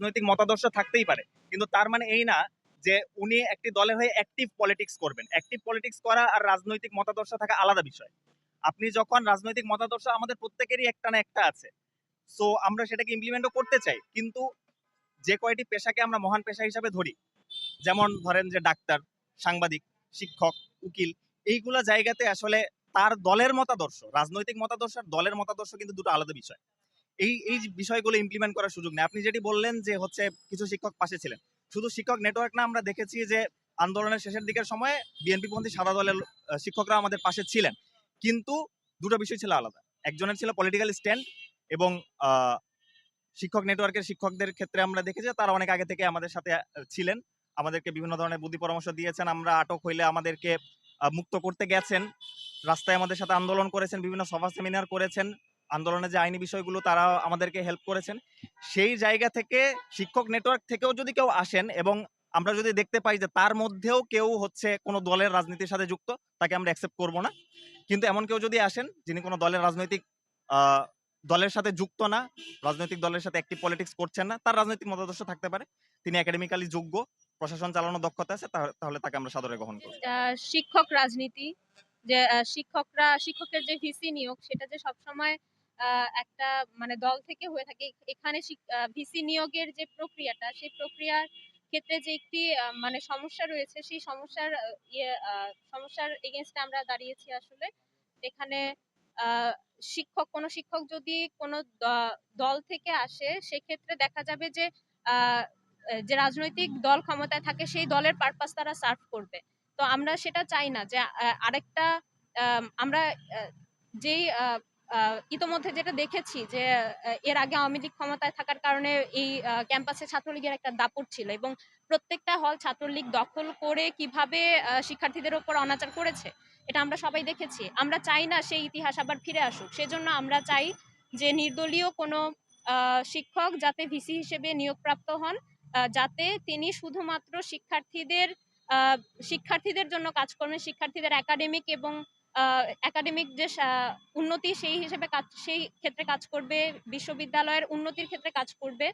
রাজনৈতিক মতাদর্শ থাকতেই পারে। কিন্তু তার মানে এই না যে উনি একটি দলের হয়ে অ্যাক্টিভ পলিটিক্স করবেন। অ্যাক্টিভ পলিটিক্স করা আর রাজনৈতিক মতাদর্শ থাকা আলাদা বিষয়। আপনি যখন রাজনৈতিক মতাদর্শ আমাদের প্রত্যেকেরই একটা না একটা আছে। সো আমরা সেটাকে ইমপ্লিমেন্টও করতে চাই। কিন্তু যে কয়টি পেশাকে আমরা মহান পেশা হিসাবে ধরি, যেমন ধরেন যে ডাক্তার, সাংবাদিক, শিক্ষক, উকিল, এইগুলা জায়গাতে আসলে তার দলের মতাদর্শ, রাজনৈতিক মতাদর্শ আর দলের মতাদর্শ কিন্তু দুটো আলাদা বিষয়। এই এই বিষয়গুলো ইমপ্লিমেন্ট করার সুযোগ নেই। আপনি যেটি বললেন যে হচ্ছে কিছু শিক্ষক পাশে ছিলেন। শুধু শিক্ষক নেটওয়ার্ক না, আমরা দেখেছি যে আন্দোলনের শেষের দিকের সময় বিএনপি পন্থী সাদা দলের শিক্ষকরা আমাদের পাশে ছিলেন। কিন্তু দুটো বিষয় ছিল আলাদা। একজনের ছিল পলিটিক্যাল স্ট্যান্ড এবং শিক্ষক নেটওয়ার্কের শিক্ষকদের ক্ষেত্রে আমরা দেখেছি তারা অনেক আগে থেকে আমাদের সাথে ছিলেন। আমাদেরকে বিভিন্ন ধরনের বুদ্ধি পরামর্শ দিয়েছেন। আমরা আটক হইলে আমাদেরকে মুক্ত করতে গেছেন। রাস্তায় আমাদের সাথে আন্দোলন করেছেন, বিভিন্ন সভা সেমিনার করেছেন। আন্দোলনের যে আইনি বিষয়গুলো তারা আমাদেরকে হেল্প করেছেন সেই জায়গা থেকে শিক্ষক নেটওয়ার্ক থেকেও যদি কেউ আসেন এবং আমরা যদি দেখতে পাই যে তার মধ্যেও কেউ হচ্ছে কোনো দলের রাজনীতির সাথে যুক্ত তাকে আমরা অ্যাকসেপ্ট করব না। কিন্তু এমন কেউ যদি আসেন যিনি কোনো দলের রাজনৈতিক দলের সাথে যুক্ত না রাজনৈতিক দলের সাথে অ্যাক্টিভ পলিটিক্স করছেন না তার রাজনৈতিক মতাদর্শ থাকতে পারে। তিনি একাডেমিক্যালি যোগ্য প্রশাসন চালানোর দক্ষতা আছে তাহলে তাকে আমরা সাদরে গ্রহণ করব। আহ, শিক্ষক রাজনীতি যে শিক্ষকরা শিক্ষকের যে ভিসি নিয়োগ সেটা যে সবসময় একটা মানে দল থেকে হয়ে থাকে। এখানে ভিসি নিয়োগের যে প্রক্রিয়াটা সেই প্রক্রিয়ার ক্ষেত্রে যে একটি মানে সমস্যা রয়েছে সেই সমস্যার ইয়ে সমস্যার এগেনস্টে আমরা দাঁড়িয়েছি আসলে। এখানে শিক্ষক কোনো শিক্ষক যদি কোনো দল থেকে আসে সেক্ষেত্রে দেখা যাবে যে যে রাজনৈতিক দল ক্ষমতায় থাকে সেই দলের পারপাস তারা সার্ভ করবে। তো আমরা সেটা চাই না যে আরেকটা আম, আমরা যেই ইতোমধ্যে যেটা দেখেছি যে এর আগে আওয়ামী লীগ ক্ষমতায় থাকার কারণে এই ক্যাম্পাসে ছাত্রলীগের একটা দাপট ছিল এবং প্রত্যেকটা হল ছাত্রলীগ দখল করে কীভাবে শিক্ষার্থীদের ওপর অনাচার করেছে, এটা আমরা সবাই দেখেছি। আমরা চাই না সেই ইতিহাস আবার ফিরে আসুক। সেজন্য আমরা চাই যে নির্দলীয় কোনো শিক্ষক যাতে ভিসি হিসেবে নিয়োগপ্রাপ্ত হন যাতে তিনি শুধুমাত্র শিক্ষার্থীদের শিক্ষার্থীদের জন্য কাজ করবেন শিক্ষার্থীদের একাডেমিক এবং একাডেমিক যে উন্নতি সেই হিসেবে কাজ, সেই ক্ষেত্রে কাজ করবে, বিশ্ববিদ্যালয়ের উন্নতির ক্ষেত্রে কাজ করবে।